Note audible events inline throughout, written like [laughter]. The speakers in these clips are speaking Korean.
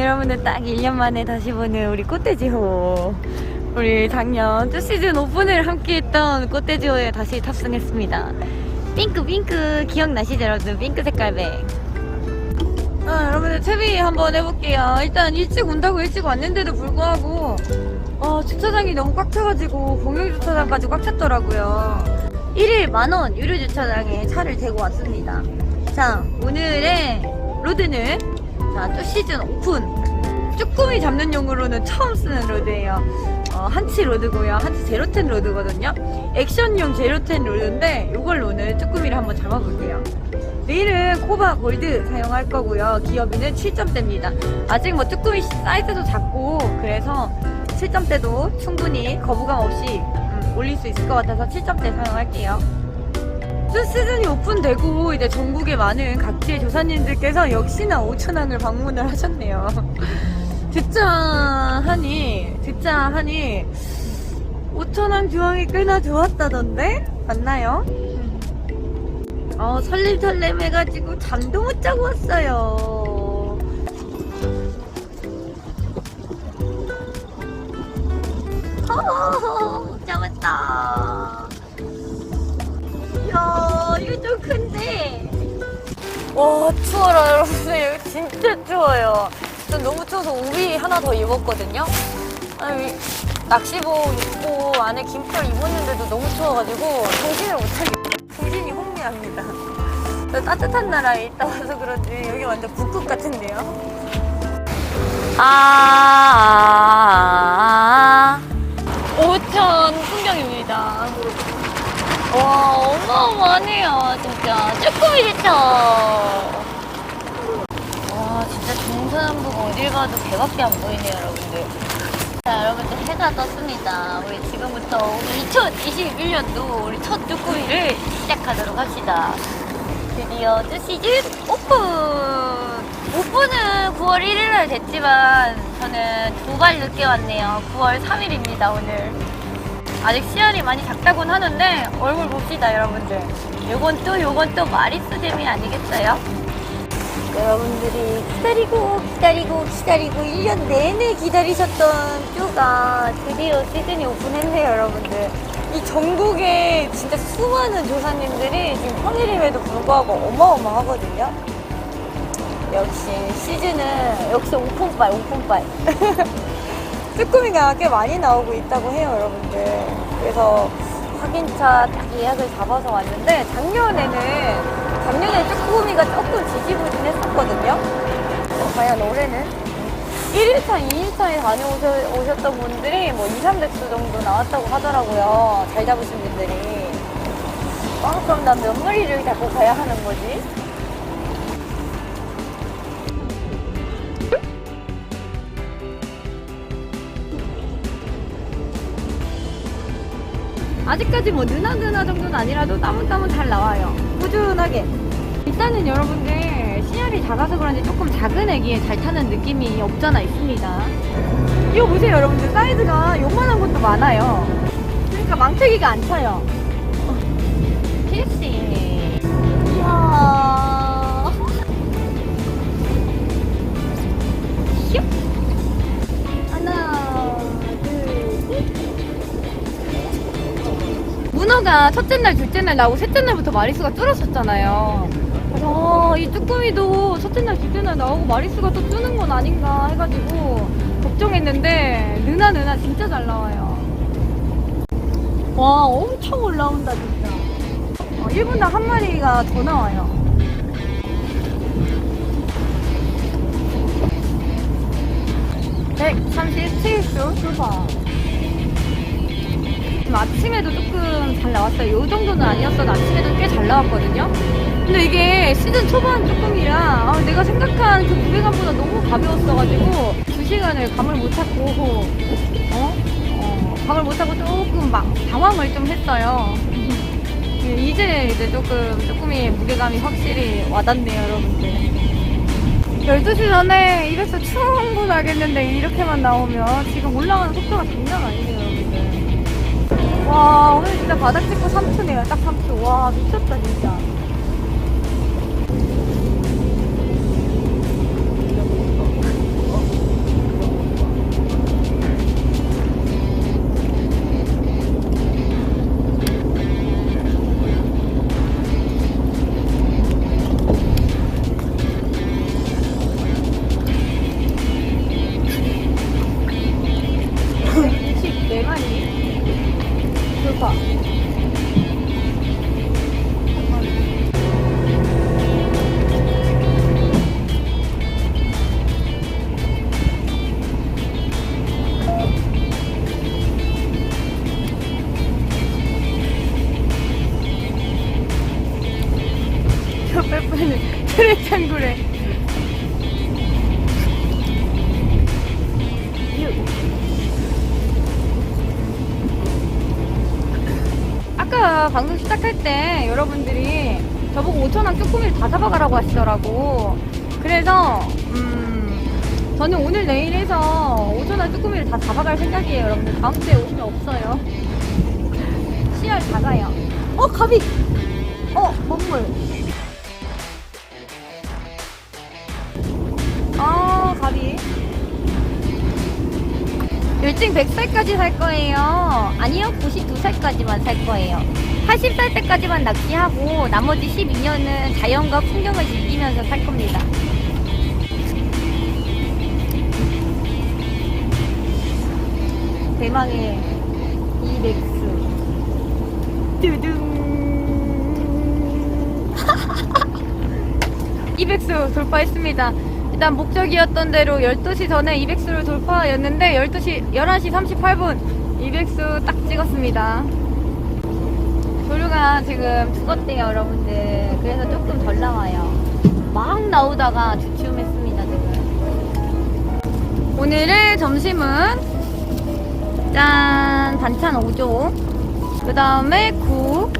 여러분들 딱 1년 만에 다시 보는 우리 꽃돼지호. 우리 작년 첫 시즌 오픈을 함께 했던 꽃돼지호에 다시 탑승했습니다. 핑크, 핑크. 기억나시죠, 여러분? 핑크 색깔배. 아, 여러분들 채비 한번 해볼게요. 일단 일찍 온다고 일찍 왔는데도 불구하고, 어, 주차장이 너무 꽉 차가지고 공영 주차장까지 꽉 찼더라고요. 1일 만원 유료 주차장에 차를 대고 왔습니다. 자, 오늘의 로드는 자, 또 시즌 오픈. 쭈꾸미 잡는 용으로는 처음 쓰는 로드예요. 어, 한치 로드고요. 한치 제로텐 로드거든요. 액션용 제로텐 로드인데 이걸로 오늘 쭈꾸미를 한번 잡아볼게요. 내일은 코바 골드 사용할 거고요. 기어비는 7점대입니다. 아직 뭐 쭈꾸미 사이즈도 작고 그래서 7점대도 충분히 거부감 없이 음, 올릴 수 있을 것 같아서 7점대 사용할게요. 첫 시즌이 오픈되고 이제 전국의 많은 각지의 조사님들께서 역시나 오천항을 방문을 하셨네요. [laughs] 듣자 하니 듣자 하니 오천항 주황이 꽤나 좋았다던데 맞나요? 어 설렘설렘 해가지고 잠도 못 자고 왔어요. 잡았다. 야 이거 좀 큰데. 와 추워라 여러분들 여기 진짜 추워요. 전 너무 추워서 우비 하나 더 입었거든요. 아니 낚시복 입고 안에 긴팔 입었는데도 너무 추워가지고 정신을 못 차리겠어요. 정신이 혼미합니다. 저 따뜻한 나라에 있다 와서 그런지 여기 완전 북극 같은데요. 아, 진짜. 와, 진짜 동서남북 어딜 가도 배밖에 안 보이네요, 여러분들. 자, 여러분들 해가 떴습니다. 우리 지금부터 우리 2021년도 우리 첫 쭈꾸미를 시작하도록 합시다. 드디어 첫 시즌 오픈! 오픈은 9월 1일날 됐지만 저는 두 발 늦게 왔네요. 9월 3일입니다, 오늘. 아직 씨알이 많이 작다곤 하는데 얼굴 봅시다, 여러분들. 요건 또 요건 또 마리수 재미 아니겠어요? 여러분들이 기다리고 기다리고 기다리고 1년 내내 기다리셨던 쭈가 드디어 시즌이 오픈했네요 여러분들. 이 전국에 진짜 수많은 조사님들이 지금 평일임에도 불구하고 어마어마하거든요. 역시 시즌은 역시 오픈빨 오픈빨. [laughs] 쭈꾸미가 꽤 많이 나오고 있다고 해요 여러분들. 그래서 확인차 딱 예약을 잡아서 왔는데 작년에는 작년에 쭈꾸미가 조금 지지부진 했었거든요. 어, 과연 올해는? 1일차, 2일차에 다녀오셨던 분들이 뭐 2, 300수 정도 나왔다고 하더라고요. 잘 잡으신 분들이. 어, 그럼 난 몇 마리를 잡고 가야 하는 거지? 아직까지 뭐 느나느나 정도는 아니라도 따문따문 잘 나와요. 꾸준하게. 일단은 여러분들 씨알이 작아서 그런지 조금 작은 애기에 잘 타는 느낌이 없잖아 있습니다. 이거 보세요 여러분들 사이즈가 요만한 것도 많아요. 그러니까 망태기가 안 차요. 어, 키 문어가 첫째 날, 둘째 날 나오고 셋째 날부터 마리수가 줄었었잖아요. 그래서 이 쭈꾸미도 첫째 날, 둘째 날 나오고 마리수가 또 뜨는 건 아닌가 해가지고 걱정했는데 느나 느나 진짜 잘 나와요. 와 엄청 올라온다 진짜. 어, 1분당 한 마리가 더 나와요. (137수) 수박 지금 아침에도 조금 잘 나왔어요. 이 정도는 아니었어도 아침에도 꽤 잘 나왔거든요. 근데 이게 시즌 초반 조금이라 아, 내가 생각한 그 무게감보다 너무 가벼웠어가지고 두 시간을 감을 못 찾고 어? 어, 감을 못 찾고 조금 막 당황을 좀 했어요. 이제 이제 조금 조금의 무게감이 확실히 와닿네요, 여러분들. 12시 전에 이래서 충분하겠는데 이렇게만 나오면 지금 올라가는 속도가 장난 오늘 진짜 바닥 찍고 3초네요. 딱 3초 와 미쳤다 진짜 뺄 뻔했네. 트레창구래. 아까 방송 시작할 때 여러분들이 저보고 5천원 쭈꾸미를 다 잡아가라고 하시더라고. 그래서 음, 저는 오늘 내일 해서 5천원 쭈꾸미를 다 잡아갈 생각이에요. 여러분들 다음 주에 오시면 없어요. [laughs] 씨알 작아요. 어 가비. 어 먹물. 일찍 100살까지 살 거예요. 아니요, 92살까지만 살 거예요. 80살 때까지만 낚시하고 나머지 12년은 자연과 풍경을 즐기면서 살 겁니다. 대망의 이렉스. 두둥. 200수 [laughs] 돌파했습니다. 일단 목적이었던 대로 12시 전에 200수를 돌파였는데 12시 11시 38분 200수 딱 찍었습니다. 조류가 지금 죽었대요, 여러분들. 그래서 조금 덜 나와요. 막 나오다가 주춤했습니다, 지금. 오늘의 점심은 짠 반찬 5종. 그 다음에 국.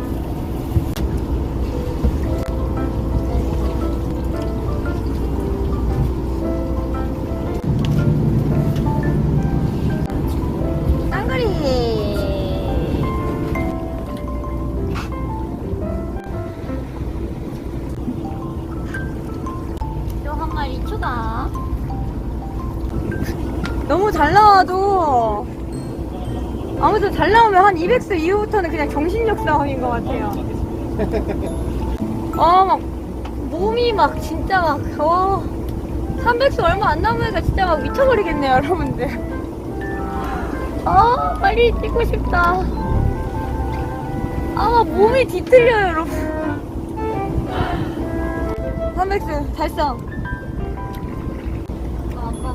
너무 잘 나와도 아무튼 잘 나오면 한 200수 이후부터는 그냥 정신력 싸움인 것 같아요. [laughs] 아 막 몸이 막 진짜 막 어, 300수 얼마 안 남으니까 진짜 막 미쳐버리겠네요 여러분들. 아 빨리 뛰고 싶다. 아 몸이 뒤틀려요 여러분. 300수 달성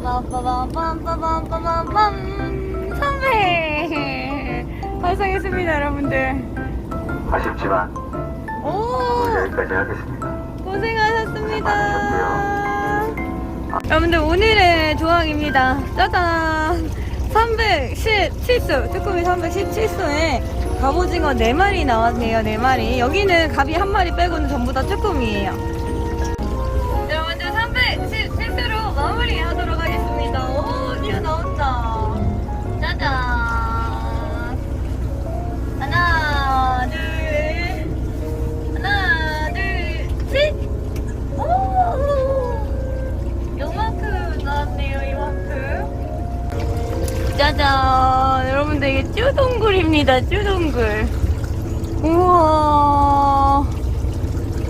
빰빠밤빠밤빰빠밤빠밤빰 300 달성했습니다 여러분들 아쉽지만 오 여기까지 하겠습니다. 고생하셨습니다. 여러분들 오늘의 조항입니다. 짜잔! 317수, 쭈꾸미 317수에 갑오징어 4마리 나왔네요, 4마리. 여기는 갑이 한 마리 빼고는 전부 다 쭈꾸미예요. 여러분들 317수로 마무리하도록 하겠습니다. 오, 뛰어 나온다. 짜잔! 하나, 둘, 하나, 둘, 셋! 오! 요만큼 나왔네요, 이만큼. 짜잔! 여러분들, 이게 쭈동굴입니다, 쭈동굴. 우와.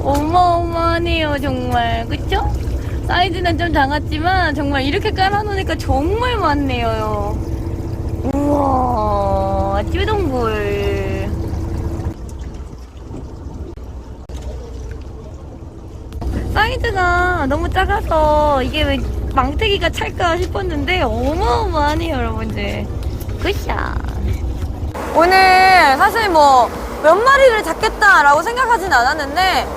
어마어마하네요, 정말. 그쵸? 사이즈는 좀 작았지만, 정말 이렇게 깔아놓으니까 정말 많네요. 우와, 쭈동굴. 사이즈가 너무 작아서 이게 왜 망태기가 찰까 싶었는데 어마어마하네요 여러분들 굿샷 오늘 사실 뭐 몇 마리를 잡겠다라고 생각하진 않았는데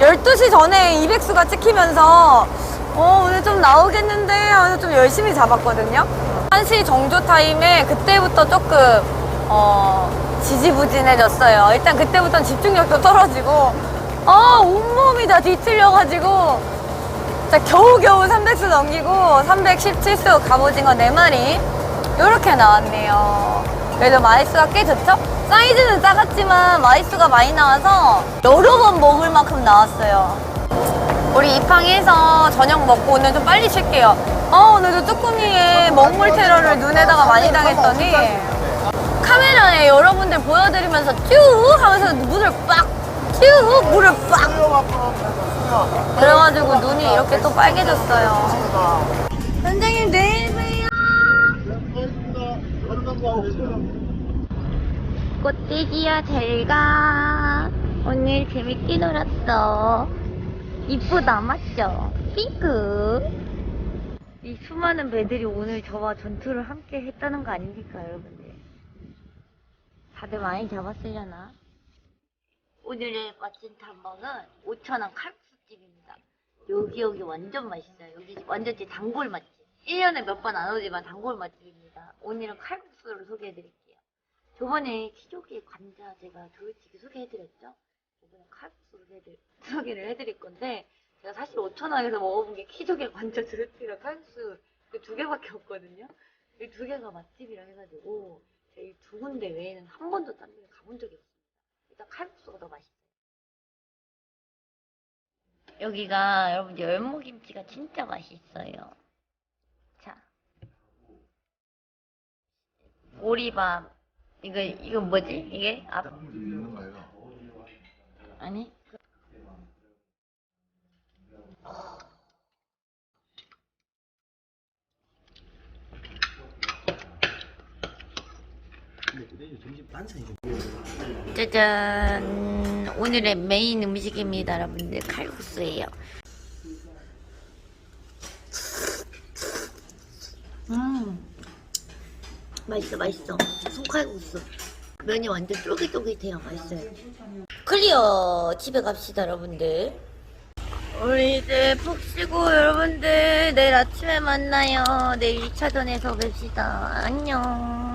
12시 전에 200수가 찍히면서 어 오늘 좀 나오겠는데 하면서 좀 열심히 잡았거든요. 1시 정조 타임에 그때부터 조금 어 지지부진해졌어요. 일단 그때부터는 집중력도 떨어지고 아 온몸이 다. 뒤틀려가지고. 자 겨우겨우 300수 넘기고 317수 갑오징어 4마리. 이렇게 나왔네요. 그래도 마리수가 꽤 좋죠? 사이즈는 작았지만 마리수가 많이 나와서 여러 번 먹을 만큼 나왔어요 우리 이팡해서 저녁 먹고 오늘 좀 빨리 쉴게요 아 오늘도 쭈꾸미의 먹물 테러를 눈에다가 많이 당했더니 카메라에 여러분들 보여드리면서 쭉 하면서 물을 빡쭉 물을 빡 그래가지고 눈이 이렇게 또 빨개졌어요. 선생님 내일 봬요. 꽃돼지야 잘가. 오늘 재밌게 놀았어. 이쁘다 맞죠? 핑크. 이 수많은 배들이 오늘 저와 전투를 함께 했다는 거 아닙니까 여러분들? 다들 많이 잡았으려나? 오늘의 멋진 탐방은 5천원 칼국수 맛집입니다. 여기 여기 완전 맛있어요. 여기 완전 제 단골 맛집. 1년에 몇 번 안 오지만 단골 맛집입니다. 오늘은 칼국수를 소개해드릴게요. 저번에 키조개 관자 제가 조일치기 소개해드렸죠? 이번에 칼국수 소개해드릴, 소개를 해드릴 건데 제가 사실 5천원에서 먹어본 게 키조개 관자 조일치기랑 칼국수 그 두 개밖에 없거든요. 이 두 개가 맛집이라 해가지고 제가 이 두 군데 외에는 한 번도 딴 데를 가본 적이 없습니다. 일단 칼국수가 더 맛있어요. 여기가 여러분들 열무김치가 진짜 맛있어요. 자, 오리밥 이거 이거 뭐지? 이게 앞 거예요. 아니? 짜잔. 오늘의 메인 음식입니다 여러분들. 칼국수예요. 음. 맛있어 맛있어. 손칼국수. 면이 완전 쫄깃쫄깃해요 맛있어요 클리어 집에 갑시다 여러분들. 우리 이제 푹 쉬고 여러분들 내일 아침에 만나요. 내일 2차전에서 뵙시다. 안녕